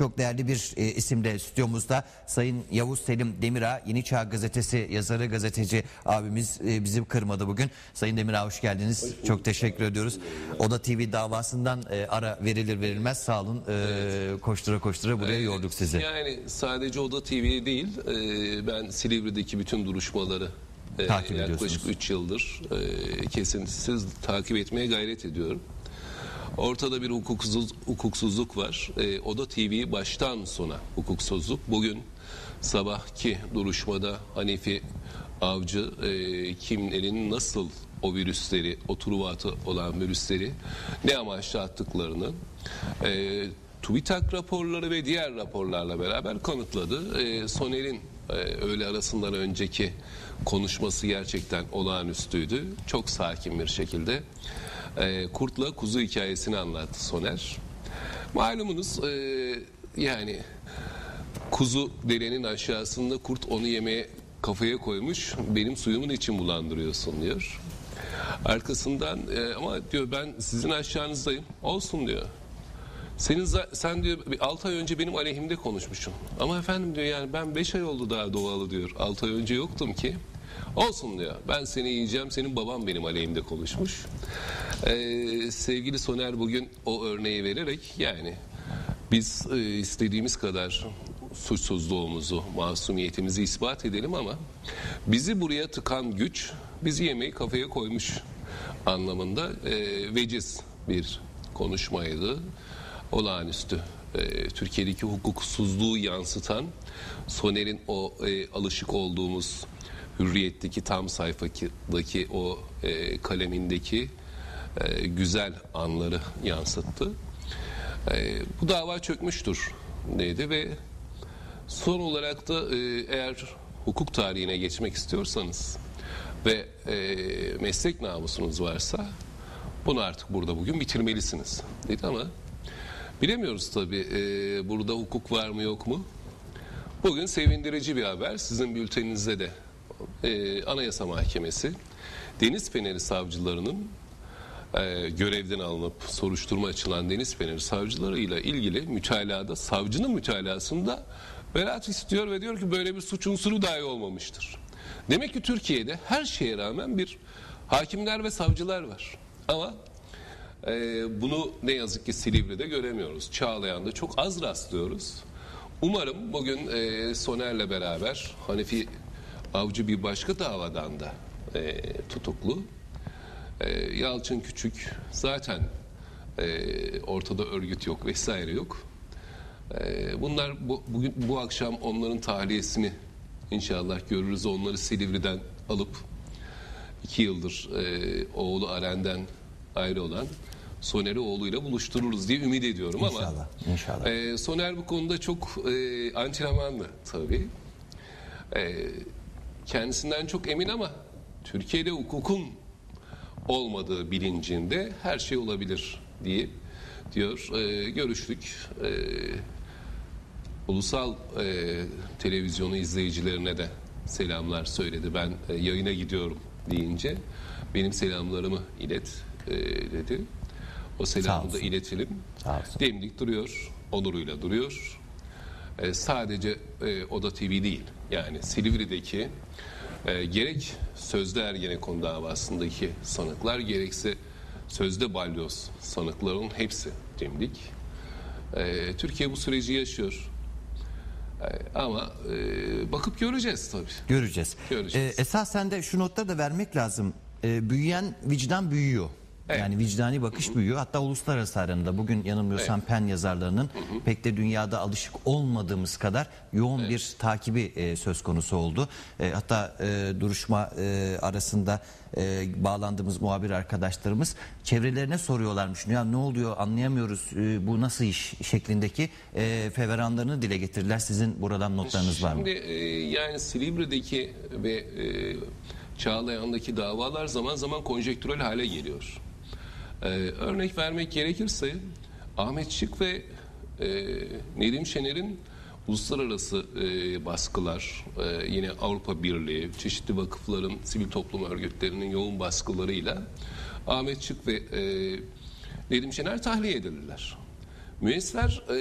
çok değerli bir e, isim de stüdyomuzda. Sayın Yavuz Selim Demirağ Yeni Çağ Gazetesi yazarı gazeteci abimiz e, bizi kırmadı bugün. Sayın Demirağ hoş geldiniz. çok teşekkür ediyoruz. Oda TV davasından e, ara verilir verilmez sağ olun. E, koştura koştura buraya yorduk sizi. Yani sadece Oda TV değil, e, ben Silivri'deki bütün duruşmaları e, Takip yaklaşık ediyorsunuz. 3 yıldır e, kesintisiz takip etmeye gayret ediyorum. Ortada bir hukuksuz, hukuksuzluk var. E, Oda TV baştan sona hukuksuzluk. Bugün sabahki duruşmada Hanifi Avcı e, kimlerin nasıl o virüsleri, o truvatı olan virüsleri ne amaçla attıklarını e, TÜBİTAK raporları ve diğer raporlarla beraber kanıtladı. E, Soner'in e, öğle arasından önceki konuşması gerçekten olağanüstüydü. Çok sakin bir şekilde e, kurtla kuzu hikayesini anlattı Soner. Malumunuz e, yani kuzu derenin aşağısında kurt onu yemeye kafaya koymuş benim suyumun için bulandırıyorsun diyor. Arkasından e, ama diyor ben sizin aşağınızdayım olsun diyor. Senin sen diyor 6 ay önce benim aleyhimde konuşmuşsun. Ama efendim diyor yani ben 5 ay oldu daha doğalı diyor. 6 ay önce yoktum ki. Olsun diyor. Ben seni yiyeceğim. Senin babam benim aleyhimde konuşmuş. Ee, sevgili Soner bugün o örneği vererek yani biz e, istediğimiz kadar suçsuzluğumuzu, masumiyetimizi ispat edelim ama bizi buraya tıkan güç bizi yemeği kafaya koymuş anlamında e, veciz bir konuşmaydı. Olağanüstü. E, Türkiye'deki hukuksuzluğu yansıtan Soner'in o e, alışık olduğumuz Hürriyet'teki tam sayfadaki o e, kalemindeki e, güzel anları yansıttı. E, bu dava çökmüştür dedi ve son olarak da e, eğer hukuk tarihine geçmek istiyorsanız ve e, meslek namusunuz varsa bunu artık burada bugün bitirmelisiniz dedi ama bilemiyoruz tabii e, burada hukuk var mı yok mu? Bugün sevindirici bir haber sizin bülteninizde de e, Anayasa Mahkemesi Deniz Feneri savcılarının e, görevden alınıp soruşturma açılan Deniz Feneri savcılarıyla ilgili mütalada savcının mütalasında beraat istiyor ve diyor ki böyle bir suç unsuru dahi olmamıştır. Demek ki Türkiye'de her şeye rağmen bir hakimler ve savcılar var. Ama e, bunu ne yazık ki Silivri'de göremiyoruz. Çağlayan'da çok az rastlıyoruz. Umarım bugün e, Soner'le beraber Hanefi Avcı bir başka davadan da e, tutuklu. E, Yalçın Küçük zaten e, ortada örgüt yok vesaire yok. E, bunlar bu, bugün bu akşam onların tahliyesini inşallah görürüz. Onları Silivri'den alıp iki yıldır e, oğlu Aren'den ayrı olan Soner'i oğluyla buluştururuz diye ümit ediyorum ama İnşallah, inşallah. e, Soner bu konuda çok e, antrenmanlı tabii. E, kendisinden çok emin ama Türkiye'de hukukun olmadığı bilincinde her şey olabilir diye diyor. E, görüştük. E, ulusal e, televizyonu izleyicilerine de selamlar söyledi. Ben e, yayına gidiyorum deyince benim selamlarımı ilet e, dedi. O selamı da iletelim. Demlik duruyor, onuruyla duruyor. E, sadece e, Oda TV değil, yani Silivri'deki e, gerek sözde Ergenekon davasındaki sanıklar gerekse sözde balyoz sanıkların hepsi Demlik. E, Türkiye bu süreci yaşıyor. E, ama e, bakıp göreceğiz tabii. Göreceğiz. Göreceğiz. Ee, esasen de şu notları da vermek lazım. Ee, büyüyen vicdan büyüyor. Evet. Yani vicdani bakış büyüyor. Hatta uluslararası arenada bugün yanılmıyorsam PEN yazarlarının pek de dünyada alışık olmadığımız kadar yoğun bir takibi e, söz konusu oldu. E, hatta e, duruşma e, arasında e, bağlandığımız muhabir arkadaşlarımız çevrelerine soruyorlarmış. Ya ne oluyor anlayamıyoruz e, bu nasıl iş şeklindeki e, feveranlarını dile getirdiler. Sizin buradan notlarınız var mı? Şimdi e, yani Silivri'deki ve e, Çağlayan'daki davalar zaman zaman konjektürel hale geliyor. E, örnek vermek gerekirse Ahmet Şık ve e, Nedim Şener'in uluslararası e, baskılar, e, yine Avrupa Birliği, çeşitli vakıfların, sivil toplum örgütlerinin yoğun baskılarıyla Ahmet Şık ve e, Nedim Şener tahliye edildiler. Müesser e,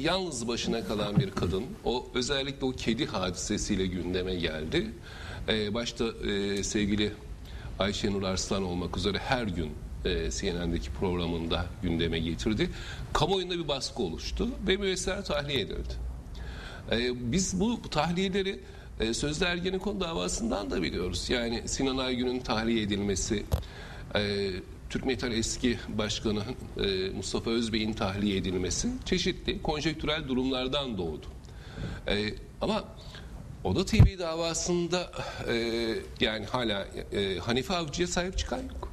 yalnız başına kalan bir kadın. O özellikle o kedi hadisesiyle gündeme geldi. E, başta e, sevgili Ayşenur Arslan olmak üzere her gün e, CNN'deki programında gündeme getirdi. Kamuoyunda bir baskı oluştu ve müesser tahliye edildi. E, biz bu tahliyeleri e, Sözde Ergenekon davasından da biliyoruz. Yani Sinan Aygün'ün tahliye edilmesi, e, Türk Metal eski başkanı e, Mustafa Özbey'in tahliye edilmesi çeşitli konjektürel durumlardan doğdu. E, ama Oda TV davasında yani hala Hanife Avcı'ya sahip çıkan yok.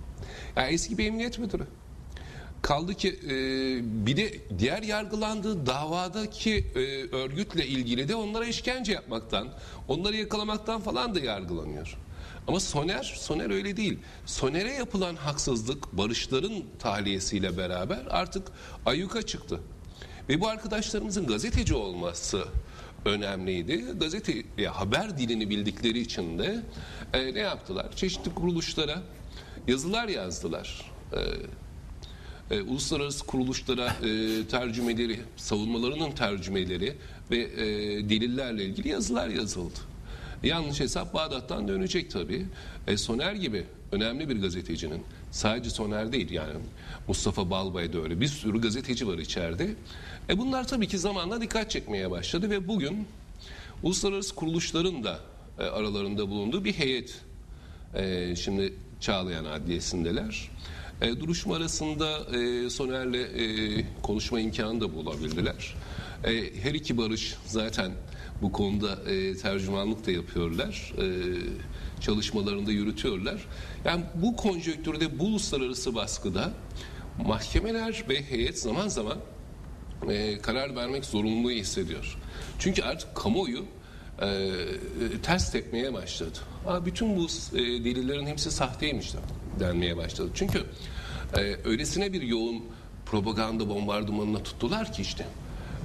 Yani eski bir emniyet müdürü. Kaldı ki e, bir de diğer yargılandığı davadaki e, örgütle ilgili de onlara işkence yapmaktan, onları yakalamaktan falan da yargılanıyor. Ama Soner, Soner öyle değil. Soner'e yapılan haksızlık Barışların tahliyesiyle beraber artık ayyuka çıktı. Ve bu arkadaşlarımızın gazeteci olması önemliydi. Gazete ya haber dilini bildikleri için de e, ne yaptılar? Çeşitli kuruluşlara yazılar yazdılar. E, e, uluslararası kuruluşlara e, tercümeleri, savunmalarının tercümeleri ve e, delillerle ilgili yazılar yazıldı. Yanlış hesap Bağdat'tan dönecek tabii. E, Soner gibi önemli bir gazetecinin sadece Soner değil yani Mustafa Balbay da öyle bir sürü gazeteci var içeride. E, bunlar tabii ki zamanla dikkat çekmeye başladı ve bugün uluslararası kuruluşların da e, aralarında bulunduğu bir heyet e, şimdi Çağlayan Adliyesi'ndeler. E, duruşma arasında e, Soner'le e, konuşma imkanı da bulabildiler. E, her iki barış zaten bu konuda e, tercümanlık da yapıyorlar. E, çalışmalarını da yürütüyorlar. Yani bu konjonktürde bu uluslararası baskıda mahkemeler ve heyet zaman zaman e, karar vermek zorunluluğu hissediyor. Çünkü artık kamuoyu e, ters tepmeye başladı. Aa, bütün bu e, delillerin hepsi sahteymiş denmeye başladı. Çünkü e, öylesine bir yoğun propaganda bombardımanına tuttular ki işte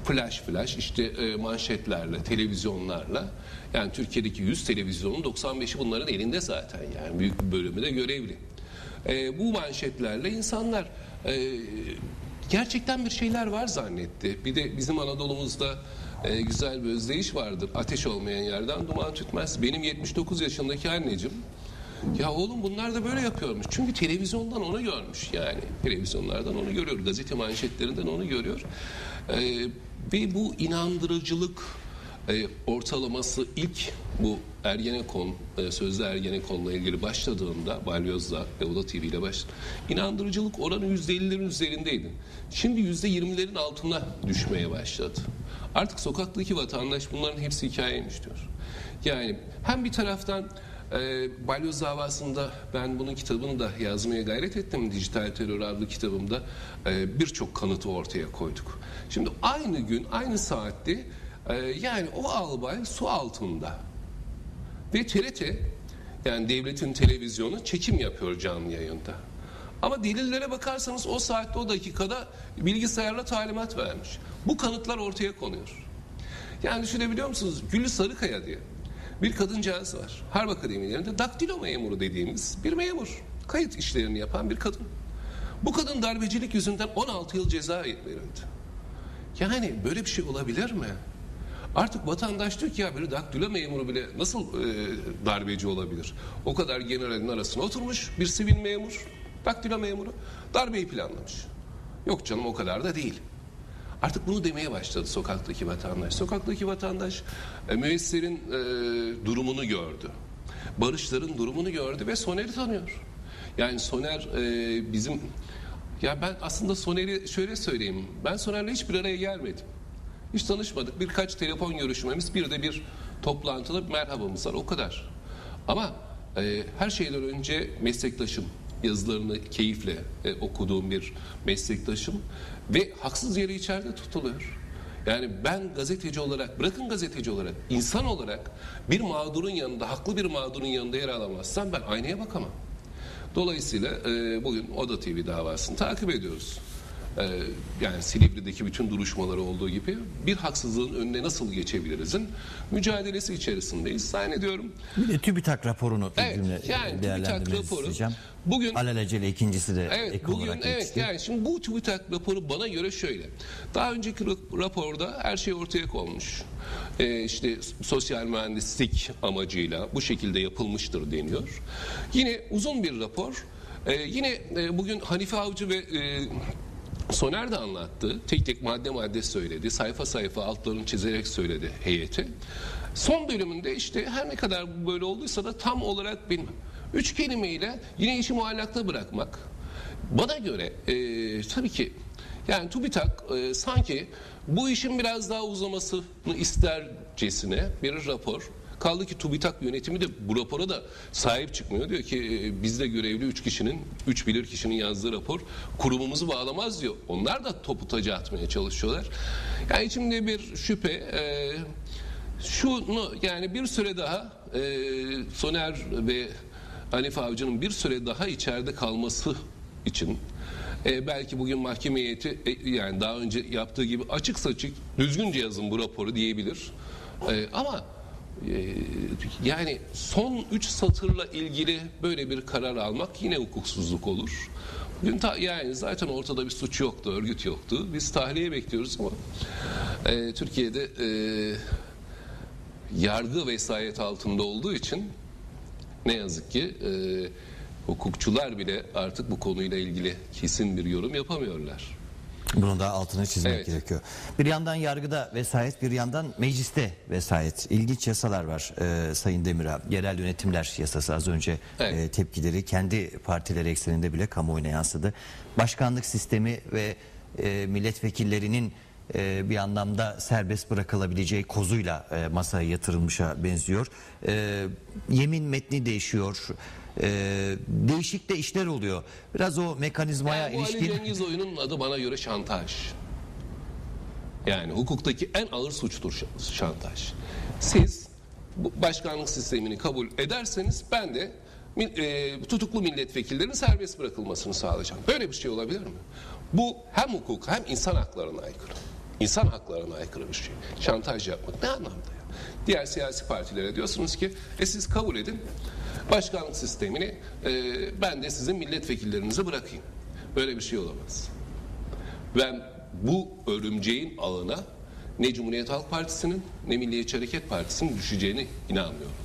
flash flash işte e, manşetlerle, televizyonlarla yani Türkiye'deki 100 televizyonun 95'i bunların elinde zaten yani büyük bir bölümü de görevli. E, bu manşetlerle insanlar e, gerçekten bir şeyler var zannetti. Bir de bizim Anadolu'muzda e, güzel bir özdeyiş vardır. Ateş olmayan yerden duman tütmez. Benim 79 yaşındaki anneciğim ya oğlum bunlar da böyle yapıyormuş. Çünkü televizyondan onu görmüş yani. Televizyonlardan onu görüyor. Gazete manşetlerinden onu görüyor. Ee, ve bu inandırıcılık e, ortalaması ilk bu Ergenekon, e, sözde Ergenekon'la ilgili başladığında Balyoz'la ve Oda TV ile başladı. İnandırıcılık oranı %50'lerin üzerindeydi. Şimdi %20'lerin altına düşmeye başladı. Artık sokaktaki vatandaş bunların hepsi hikayeymiş diyor. Yani hem bir taraftan e, Balyoz davasında ben bunun kitabını da yazmaya gayret ettim. Dijital Terör adlı kitabımda e, birçok kanıtı ortaya koyduk. Şimdi aynı gün, aynı saatte e, yani o albay su altında ve TRT yani devletin televizyonu çekim yapıyor canlı yayında. Ama delillere bakarsanız o saatte o dakikada bilgisayarla talimat vermiş. Bu kanıtlar ortaya konuyor. Yani düşünebiliyor musunuz? Güllü Sarıkaya diye bir kadıncağız var. Harp Akademilerinde daktilo memuru dediğimiz bir memur. Kayıt işlerini yapan bir kadın. Bu kadın darbecilik yüzünden 16 yıl ceza verildi. Yani böyle bir şey olabilir mi? Artık vatandaş diyor ki ya bir daktilo memuru bile nasıl e, darbeci olabilir? O kadar generalin arasına oturmuş bir sivil memur, daktilo memuru darbeyi planlamış. Yok canım o kadar da değil. Artık bunu demeye başladı sokaktaki vatandaş. Sokaktaki vatandaş e, müesserin e, durumunu gördü. Barışların durumunu gördü ve Soner'i tanıyor. Yani Soner e, bizim ya ben aslında Soner'i şöyle söyleyeyim. Ben Soner'le hiçbir araya gelmedim. Hiç tanışmadık. Birkaç telefon görüşmemiz, bir de bir toplantıda bir merhabamız var. O kadar. Ama e, her şeyden önce meslektaşım. Yazılarını keyifle e, okuduğum bir meslektaşım ve haksız yere içeride tutuluyor. Yani ben gazeteci olarak, bırakın gazeteci olarak, insan olarak bir mağdurun yanında, haklı bir mağdurun yanında yer alamazsam ben aynaya bakamam. Dolayısıyla e, bugün Oda TV davasını takip ediyoruz. E, yani Silivri'deki bütün duruşmaları olduğu gibi bir haksızlığın önüne nasıl geçebilirizin mücadelesi içerisindeyiz. Zannediyorum Bir de TÜBİTAK raporunu Evet, yani TÜBİTAK raporu isteyeceğim. bugün- Alelacele ikincisi de Evet ek bugün olarak evet yetişti. yani şimdi bu TÜBİTAK raporu bana göre şöyle. Daha önceki ra- raporda her şey ortaya konmuş. Ee, işte sosyal mühendislik amacıyla bu şekilde yapılmıştır deniyor. Yine uzun bir rapor. Ee, yine e, bugün Hanife Avcı ve e, Soner de anlattı. Tek tek madde madde söyledi. Sayfa sayfa altlarını çizerek söyledi heyeti. Son bölümünde işte her ne kadar böyle olduysa da tam olarak bilmem. Üç kelimeyle yine işi muallakta bırakmak. Bana göre e, tabii ki yani TÜBİTAK e, sanki bu işin biraz daha uzamasını istercesine bir rapor. Kaldı ki TÜBİTAK yönetimi de bu rapora da sahip çıkmıyor. Diyor ki e, bizde görevli 3 kişinin, 3 bilir kişinin yazdığı rapor kurumumuzu bağlamaz diyor. Onlar da topu taca atmaya çalışıyorlar. Yani içimde bir şüphe. E, şunu yani bir süre daha e, Soner ve Hanife Avcı'nın bir süre daha içeride kalması için e, belki bugün mahkeme heyeti e, yani daha önce yaptığı gibi açık saçık düzgünce yazın bu raporu diyebilir. E, ama yani son 3 satırla ilgili böyle bir karar almak yine hukuksuzluk olur. Bugün ta, yani zaten ortada bir suç yoktu, örgüt yoktu. Biz tahliye bekliyoruz ama e, Türkiye'de e, yargı vesayet altında olduğu için ne yazık ki e, hukukçular bile artık bu konuyla ilgili kesin bir yorum yapamıyorlar. Bunun da altını çizmek Evet. gerekiyor. Bir yandan yargıda vesayet, bir yandan mecliste vesayet. İlginç yasalar var e, Sayın Demir'a. Yerel yönetimler yasası az önce Evet. e, tepkileri kendi partileri ekseninde bile kamuoyuna yansıdı. Başkanlık sistemi ve e, milletvekillerinin e, bir anlamda serbest bırakılabileceği kozuyla e, masaya yatırılmışa benziyor. E, yemin metni değişiyor. E, değişik de işler oluyor. Biraz o mekanizmaya Yani bu Ali ilişkin... Cengiz oyunun adı bana göre şantaj. Yani hukuktaki en ağır suçtur şantaj. Siz bu başkanlık sistemini kabul ederseniz ben de e, tutuklu milletvekillerinin serbest bırakılmasını sağlayacağım. Böyle bir şey olabilir mi? Bu hem hukuk hem insan haklarına aykırı. İnsan haklarına aykırı bir şey. Şantaj yapmak ne anlamda ya? Diğer siyasi partilere diyorsunuz ki e siz kabul edin başkanlık sistemini e, ben de sizin milletvekillerinize bırakayım. Böyle bir şey olamaz. Ben bu örümceğin ağına ne Cumhuriyet Halk Partisi'nin ne Milliyetçi Hareket Partisi'nin düşeceğine inanmıyorum.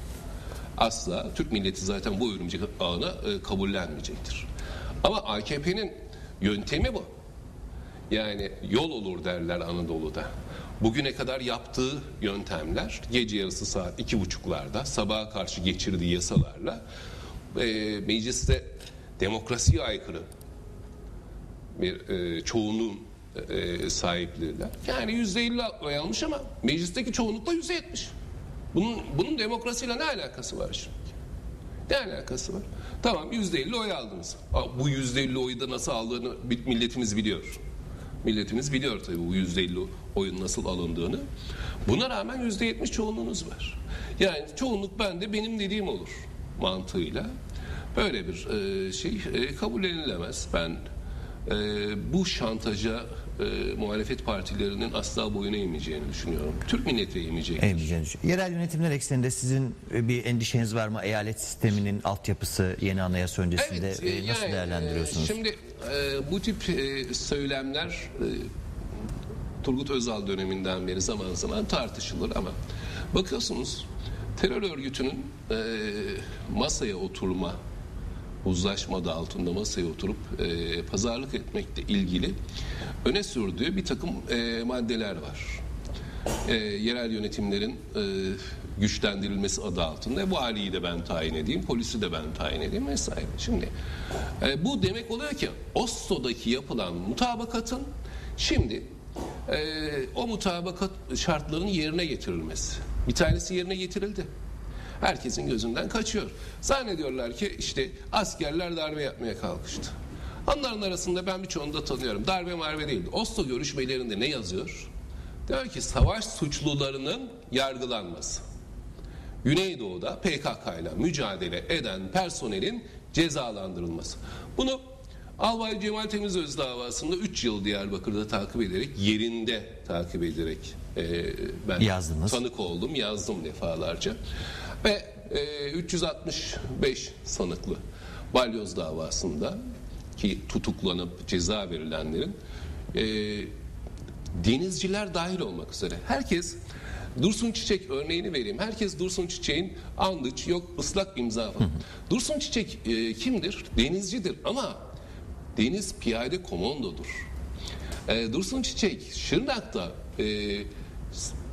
Asla Türk milleti zaten bu örümcek ağına e, kabullenmeyecektir. Ama AKP'nin yöntemi bu. Yani yol olur derler Anadolu'da. Bugüne kadar yaptığı yöntemler gece yarısı saat iki buçuklarda sabaha karşı geçirdiği yasalarla e, mecliste demokrasiye aykırı bir e, çoğunluğun e, sahipleriyle. Yani yüzde elli oy almış ama meclisteki çoğunlukla yüzde yetmiş. Bunun, bunun demokrasiyle ne alakası var şimdi? Ne alakası var? Tamam yüzde elli oy aldınız. Bu yüzde elli oyu da nasıl aldığını milletimiz biliyor. Milletimiz biliyor tabii bu yüzde elli oyun nasıl alındığını. Buna rağmen yüzde yetmiş çoğunluğunuz var. Yani çoğunluk bende benim dediğim olur mantığıyla. Böyle bir e, şey e, kabullenilemez. Ben e, bu şantaja e, muhalefet partilerinin asla boyun eğmeyeceğini düşünüyorum. Türk milleti eğmeyecek. Eğmeyeceğini Yerel yönetimler ekseninde sizin e, bir endişeniz var mı? Eyalet sisteminin altyapısı yeni anayasa öncesinde Evet, e, e, nasıl yani, değerlendiriyorsunuz? e, Şimdi e, bu tip e, söylemler e, Turgut Özal döneminden beri zaman zaman tartışılır ama bakıyorsunuz terör örgütünün e, masaya oturma uzlaşma altında masaya oturup e, pazarlık etmekle ilgili öne sürdüğü bir takım e, maddeler var. E, yerel yönetimlerin e, güçlendirilmesi adı altında valiyi de ben tayin edeyim, polisi de ben tayin edeyim vesaire. Şimdi e, bu demek oluyor ki Oslo'daki yapılan mutabakatın şimdi e, o mutabakat şartlarının yerine getirilmesi. Bir tanesi yerine getirildi. Herkesin gözünden kaçıyor. Zannediyorlar ki işte askerler darbe yapmaya kalkıştı. Onların arasında ben birçoğunu da tanıyorum. Darbe marbe değildi. Oslo görüşmelerinde ne yazıyor? Diyor ki savaş suçlularının yargılanması. Güneydoğu'da PKK ile mücadele eden personelin cezalandırılması. Bunu Albay Cemal Temizöz davasında 3 yıl Diyarbakır'da takip ederek, yerinde takip ederek e, ben Yazdınız. tanık oldum, yazdım defalarca. Ve e, 365 sanıklı balyoz davasında ki tutuklanıp ceza verilenlerin e, denizciler dahil olmak üzere herkes Dursun Çiçek örneğini vereyim. Herkes Dursun Çiçek'in andıç yok ıslak imza falan. Dursun Çiçek e, kimdir? Denizcidir ama deniz piyade komandodur. E, Dursun Çiçek Şırnak'ta e,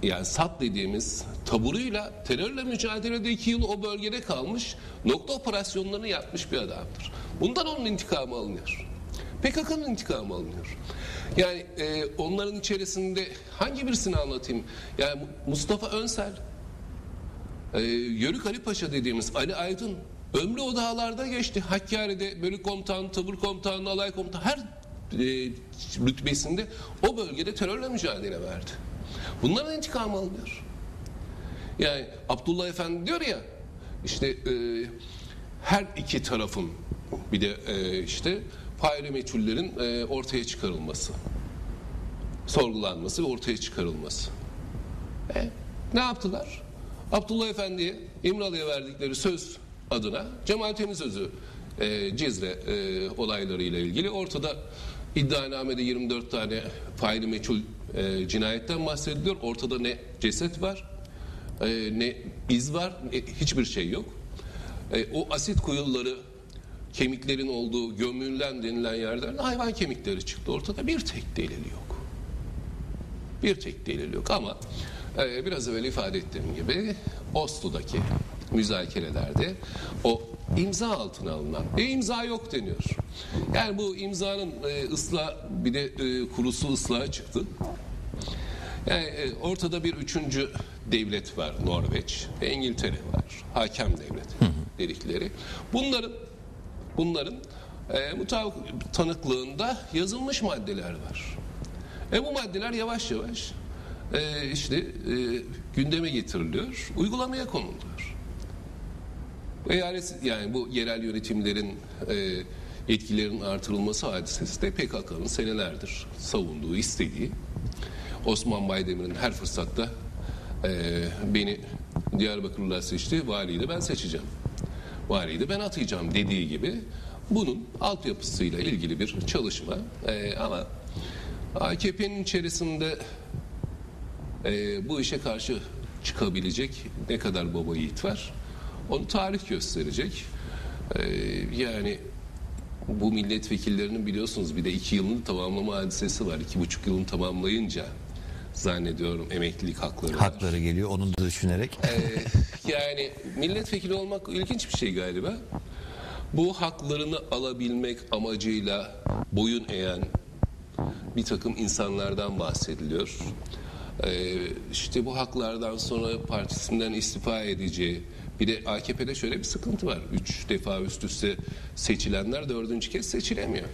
yani SAT dediğimiz taburuyla terörle mücadelede iki yıl o bölgede kalmış nokta operasyonlarını yapmış bir adamdır. Bundan onun intikamı alınıyor. PKK'nın intikamı alınıyor. Yani e, onların içerisinde hangi birisini anlatayım? Yani Mu- Mustafa Önsel, e, Yörük Ali Paşa dediğimiz Ali Aydın ömrü o dağlarda geçti. Hakkari'de bölük komutanı, tabur komutanı, alay komutanı her e, rütbesinde o bölgede terörle mücadele verdi. Bunların intikamı alınıyor. Yani Abdullah Efendi diyor ya işte e, her iki tarafın bir de e, işte faili meçhullerin e, ortaya çıkarılması, sorgulanması ve ortaya çıkarılması. E, ne yaptılar? Abdullah Efendi'ye İmralı'ya verdikleri söz adına Cemal Temizöz'ü e, Cizre e, olaylarıyla ilgili ortada iddianamede 24 tane faili meçhul e, cinayetten bahsediliyor. Ortada ne ceset var, e, ne iz var, ne- hiçbir şey yok. E, o asit kuyuları kemiklerin olduğu gömülen denilen yerden hayvan kemikleri çıktı. Ortada bir tek delil yok. Bir tek delil yok ama e, biraz evvel ifade ettiğim gibi Oslo'daki müzakerelerde o imza altına alınan e, imza yok deniyor. Yani bu imzanın e, ıslah bir de e, kurusu ıslaha çıktı. Yani e, ortada bir üçüncü devlet var Norveç ve İngiltere var. Hakem devlet dedikleri. Bunların bunların e, mutabık tanıklığında yazılmış maddeler var. E bu maddeler yavaş yavaş e, işte e, gündeme getiriliyor, uygulamaya konuluyor. Eyalet yani bu yerel yönetimlerin e, etkilerinin artırılması hadisesi de PKK'nın senelerdir savunduğu, istediği. Osman Baydemir'in her fırsatta e, beni Diyarbakırlılar seçti, valiyi de ben seçeceğim. Valiyi de ben atayacağım dediği gibi bunun altyapısıyla ilgili bir çalışma. E, ama AKP'nin içerisinde e, bu işe karşı çıkabilecek ne kadar baba yiğit var onu tarih gösterecek. E, yani bu milletvekillerinin biliyorsunuz bir de iki yılını tamamlama hadisesi var. İki buçuk yılını tamamlayınca zannediyorum emeklilik hakları. Hakları geliyor onu da düşünerek. Ee, yani milletvekili olmak ilginç bir şey galiba. Bu haklarını alabilmek amacıyla boyun eğen bir takım insanlardan bahsediliyor. Ee, işte bu haklardan sonra partisinden istifa edeceği bir de AKP'de şöyle bir sıkıntı var. Üç defa üst üste seçilenler dördüncü kez seçilemiyor.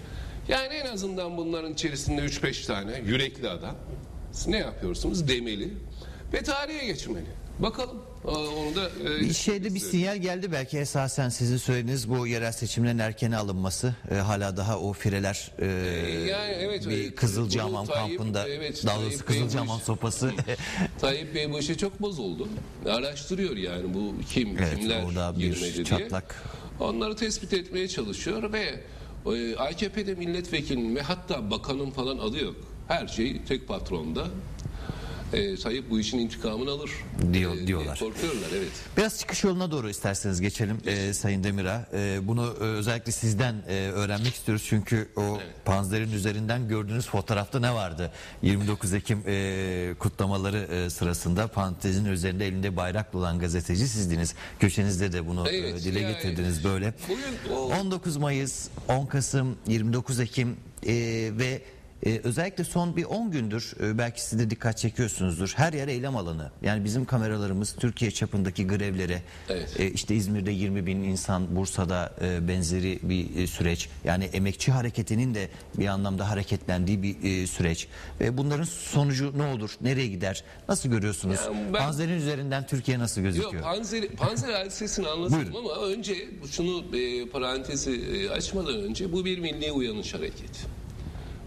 Yani en azından bunların içerisinde üç beş tane yürekli adam siz ne yapıyorsunuz demeli ve tarihe geçmeli. Bakalım onu da e, Bir şeyde bir sinyal geldi belki esasen sizin söylediğiniz bu yerel seçimlerin erkene alınması e, hala daha o fireler e, yani evet, bir. Kızılcahamam Tayyip- kampında evet, daha doğrusu Kızılcahamam sopası Tayyip Bey bu işe çok bozuldu. Araştırıyor yani bu kim Evet, kimler orada bir girmedi diye. çatlak. Onları tespit etmeye çalışıyor ve e, AKP'de milletvekilinin ve hatta bakanın falan adı yok. Her şey tek patronda. E, Tayyip bu işin intikamını alır. Diyor- E, diyorlar. Korkuyorlar evet. Biraz çıkış yoluna doğru isterseniz geçelim e, Sayın Demir'a. E, bunu e, özellikle sizden e, öğrenmek istiyoruz çünkü o panzerin üzerinden gördüğünüz fotoğrafta ne vardı? 29 Ekim e, kutlamaları e, sırasında panzehrin üzerinde elinde bayrakla olan gazeteci sizdiniz. Köşenizde de bunu e, Evet, dile yani getirdiniz böyle. bugün o- 19 Mayıs, 10 Kasım, 29 Ekim e, ve Ee, özellikle son bir 10 gündür e, belki siz de dikkat çekiyorsunuzdur. Her yer eylem alanı. Yani bizim kameralarımız Türkiye çapındaki grevlere Evet. e, işte İzmir'de 20 bin insan Bursa'da e, benzeri bir e, süreç. Yani emekçi hareketinin de bir anlamda hareketlendiği bir e, süreç. Ve bunların sonucu ne olur? Nereye gider? Nasıl görüyorsunuz? Yani ben- Panzer'in üzerinden Türkiye nasıl gözüküyor? Yok Panzer, Panzer hadisesini anlatayım ama önce şunu e, parantezi e, açmadan önce bu bir milli uyanış hareketi.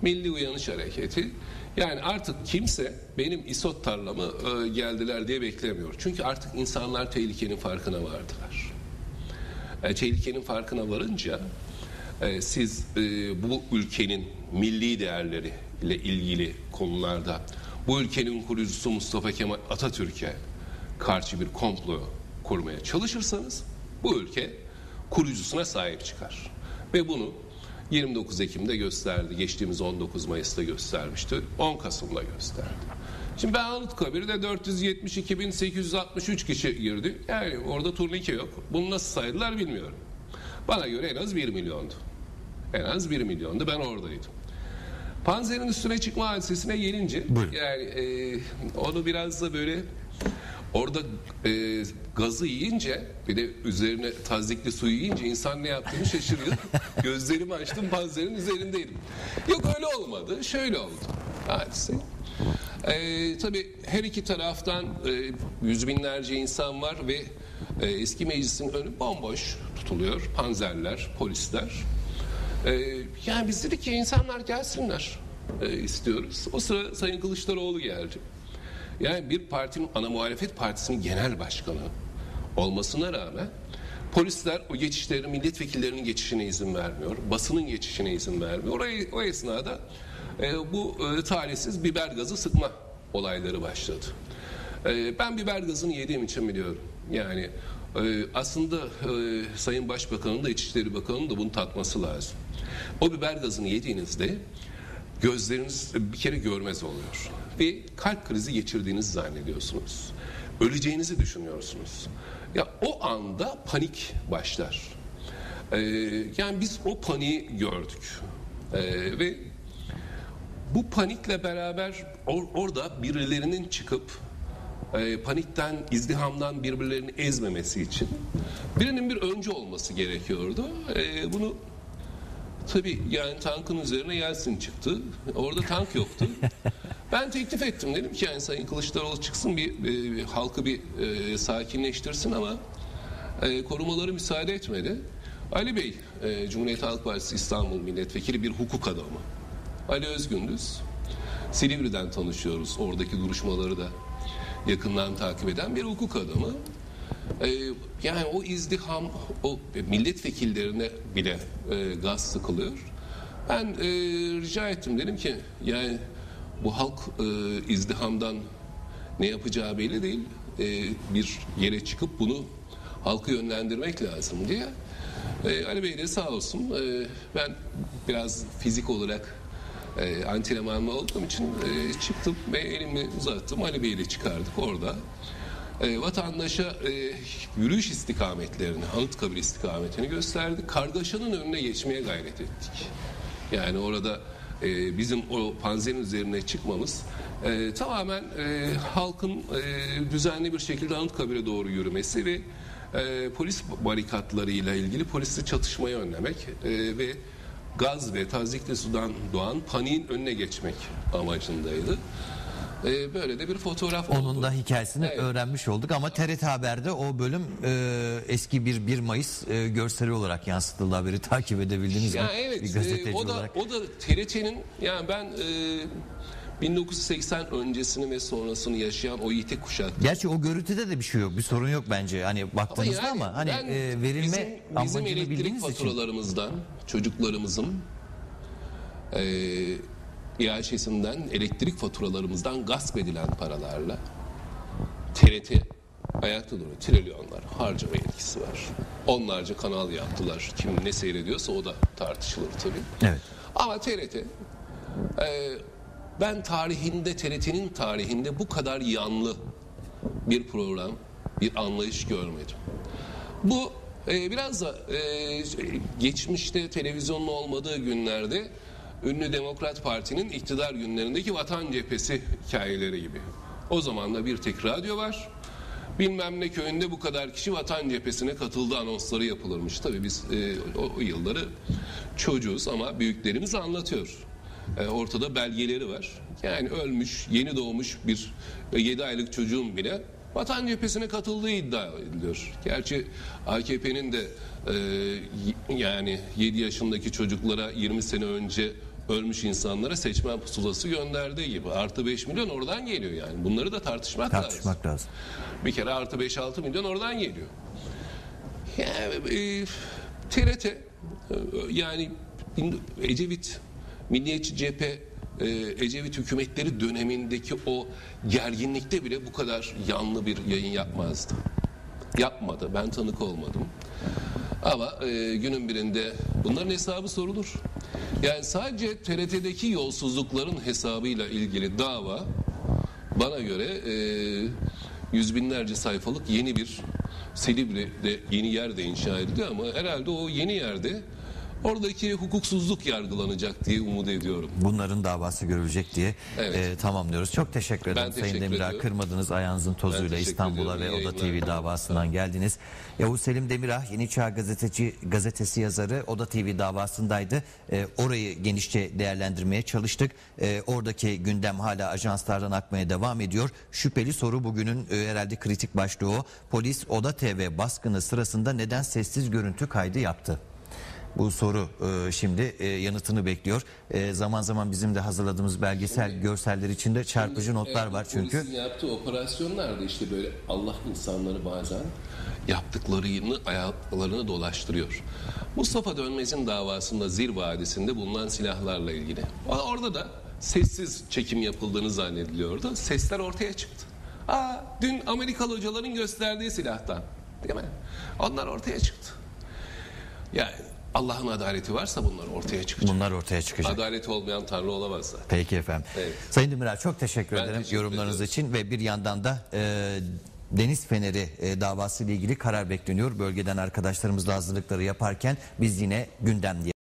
Milli uyanış hareketi. Yani artık kimse benim isot tarlamı e, geldiler diye beklemiyor. Çünkü artık insanlar tehlikenin farkına vardılar. E, tehlikenin farkına varınca e, siz e, bu ülkenin milli değerleri ile ilgili konularda bu ülkenin kurucusu Mustafa Kemal Atatürk'e karşı bir komplo kurmaya çalışırsanız bu ülke kurucusuna sahip çıkar. Ve bunu 29 Ekim'de gösterdi. Geçtiğimiz 19 Mayıs'ta göstermişti. 10 Kasım'da gösterdi. Şimdi ben Anıtkabir'de 472.863 kişi girdi. Yani orada turnike yok. Bunu nasıl saydılar bilmiyorum. Bana göre en az 1 milyondu. En az 1 milyondu. Ben oradaydım. Panzer'in üstüne çıkma hadisesine gelince Buyurun. yani e, onu biraz da böyle orada e, gazı yiyince bir de üzerine tazikli suyu yiyince insan ne yaptığını şaşırıyor. Gözlerimi açtım Panzer'in üzerindeydim. Yok öyle olmadı. Şöyle oldu hadise. E, tabii her iki taraftan e, yüz binlerce insan var ve e, eski meclisin önü bomboş tutuluyor. Panzerler, polisler. Ee, yani biz dedik ki insanlar gelsinler e, istiyoruz. O sıra Sayın Kılıçdaroğlu geldi. Yani bir partinin ana muhalefet partisinin genel başkanı olmasına rağmen polisler o geçişlerin milletvekillerinin geçişine izin vermiyor. Basının geçişine izin vermiyor. Orayı, o esnada e, bu e, talihsiz biber gazı sıkma olayları başladı. E, ben biber gazını yediğim için biliyorum. Yani e, aslında e, Sayın Başbakan'ın da İçişleri Bakanı'nın da bunu tatması lazım. O biber gazını yediğinizde gözleriniz bir kere görmez oluyor. Ve kalp krizi geçirdiğinizi zannediyorsunuz. Öleceğinizi düşünüyorsunuz. Ya o anda panik başlar. Ee, yani biz o paniği gördük. Ee, ve bu panikle beraber or- orada birilerinin çıkıp e, panikten, izdihamdan birbirlerini ezmemesi için birinin bir önce olması gerekiyordu. E, bunu tabii yani tankın üzerine Yeltsin çıktı. Orada tank yoktu. Ben teklif ettim dedim ki yani Sayın Kılıçdaroğlu çıksın bir e, halkı bir e, sakinleştirsin ama e, korumaları müsaade etmedi. Ali Bey, e, Cumhuriyet Halk Partisi İstanbul Milletvekili bir hukuk adamı. Ali Özgündüz. Silivri'den tanışıyoruz. Oradaki duruşmaları da yakından takip eden bir hukuk adamı. Ee, yani o izdiham, o milletvekillerine bile e, gaz sıkılıyor. Ben e, rica ettim dedim ki yani bu halk e, izdihamdan ne yapacağı belli değil. E, bir yere çıkıp bunu halkı yönlendirmek lazım diye. E, Ali Bey de sağ olsun e, ben biraz fizik olarak e, antrenmanlı olduğum için e, çıktım ve elimi uzattım. Ali Bey ile çıkardık orada. E, vatandaşa e, yürüyüş istikametlerini, Anıtkabir istikametini gösterdik. Kargaşanın önüne geçmeye gayret ettik. Yani orada e, bizim o panzerin üzerine çıkmamız e, tamamen e, halkın e, düzenli bir şekilde Anıtkabir'e doğru yürümesi ve e, polis barikatlarıyla ilgili polisle çatışmayı önlemek e, ve gaz ve tazikli sudan doğan paniğin önüne geçmek amacındaydı. E, böyle de bir fotoğraf oldu. Onun da hikayesini Evet. öğrenmiş olduk ama TRT Haber'de o bölüm e, eski bir 1 Mayıs e, görseli olarak yansıtıldı haberi takip edebildiniz mi? Ya evet, bir e, gazeteci o da olarak. o da TRT'nin yani ben e, 1980 öncesini ve sonrasını yaşayan o yitik kuşak. Gerçi o görüntüde de bir şey yok. Bir sorun yok bence. Hani baktığınızda yani ama hani ben e, verilme bizim, bizim amacını elektrik bildiğiniz için. faturalarımızdan çocuklarımızın e, iaşesinden elektrik faturalarımızdan gasp edilen paralarla TRT ayakta duruyor. Trilyonlar harcama etkisi var. Onlarca kanal yaptılar. Kim ne seyrediyorsa o da tartışılır tabii. Evet. Ama TRT e, ben tarihinde TRT'nin tarihinde bu kadar yanlı bir program, bir anlayış görmedim. Bu e, biraz da e, geçmişte televizyonun olmadığı günlerde ünlü Demokrat Parti'nin iktidar günlerindeki vatan cephesi hikayeleri gibi. O zaman da bir tek radyo var. Bilmem ne köyünde bu kadar kişi vatan cephesine katıldı anonsları yapılırmış. Tabii biz e, o, o yılları çocuğuz ama büyüklerimiz anlatıyor. E, ortada belgeleri var. Yani ölmüş, yeni doğmuş bir 7 aylık çocuğun bile vatan cephesine katıldığı iddia ediliyor. Gerçi AKP'nin de e, yani 7 yaşındaki çocuklara 20 sene önce ölmüş insanlara seçmen pusulası gönderdiği gibi. Artı 5 milyon oradan geliyor yani. Bunları da tartışmak, lazım. Tartışmak lazım. Bir kere artı 5-6 milyon oradan geliyor. Yani, e, TRT e, yani Ecevit, Milliyetçi Cephe, e, Ecevit hükümetleri dönemindeki o gerginlikte bile bu kadar yanlı bir yayın yapmazdı. Yapmadı. Ben tanık olmadım. Ama e, günün birinde bunların hesabı sorulur. Yani sadece TRT'deki yolsuzlukların hesabıyla ilgili dava bana göre e, yüz binlerce sayfalık yeni bir Silivri'de yeni yer de inşa edildi ama herhalde o yeni yerde oradaki hukuksuzluk yargılanacak diye umut ediyorum. Bunların davası görülecek diye Evet. e, tamamlıyoruz. Çok teşekkür ederim teşekkür Sayın Demirağ. ediyorum. Kırmadınız ayağınızın tozuyla teşekkür İstanbul'a ve Oda. TV davasından geldiniz. Yavuz Selim Demirağ Yeni Çağ gazeteci gazetesi yazarı Oda TV davasındaydı. E, orayı genişçe değerlendirmeye çalıştık. E, oradaki gündem hala ajanslardan akmaya devam ediyor. Şüpheli soru bugünün e, herhalde kritik başlığı o. Polis Oda TV baskını sırasında neden sessiz görüntü kaydı yaptı? Bu soru e, şimdi e, yanıtını bekliyor. E, zaman zaman bizim de hazırladığımız belgesel görseller içinde çarpıcı notlar var çünkü. Yaptığı operasyonlarda işte böyle Allah insanları bazen yaptıklarını ayaklarını dolaştırıyor. Mustafa Dönmez'in davasında Zir Vadisi'nde bulunan silahlarla ilgili. Orada da sessiz çekim yapıldığını zannediliyordu. Sesler ortaya çıktı. Aa, dün Amerikalı hocaların gösterdiği silahtan. Değil mi? Onlar ortaya çıktı. Yani Allah'ın adaleti varsa bunlar ortaya çıkacak. Bunlar ortaya çıkacak. Adaleti olmayan Tanrı olamaz zaten. Peki efendim. Evet. Sayın Demirel çok teşekkür Ben ederim teşekkür yorumlarınız ediyorum. için ve bir yandan da e, Deniz Feneri e, davası ile ilgili karar bekleniyor. Bölgeden arkadaşlarımız da hazırlıkları yaparken biz yine gündem diye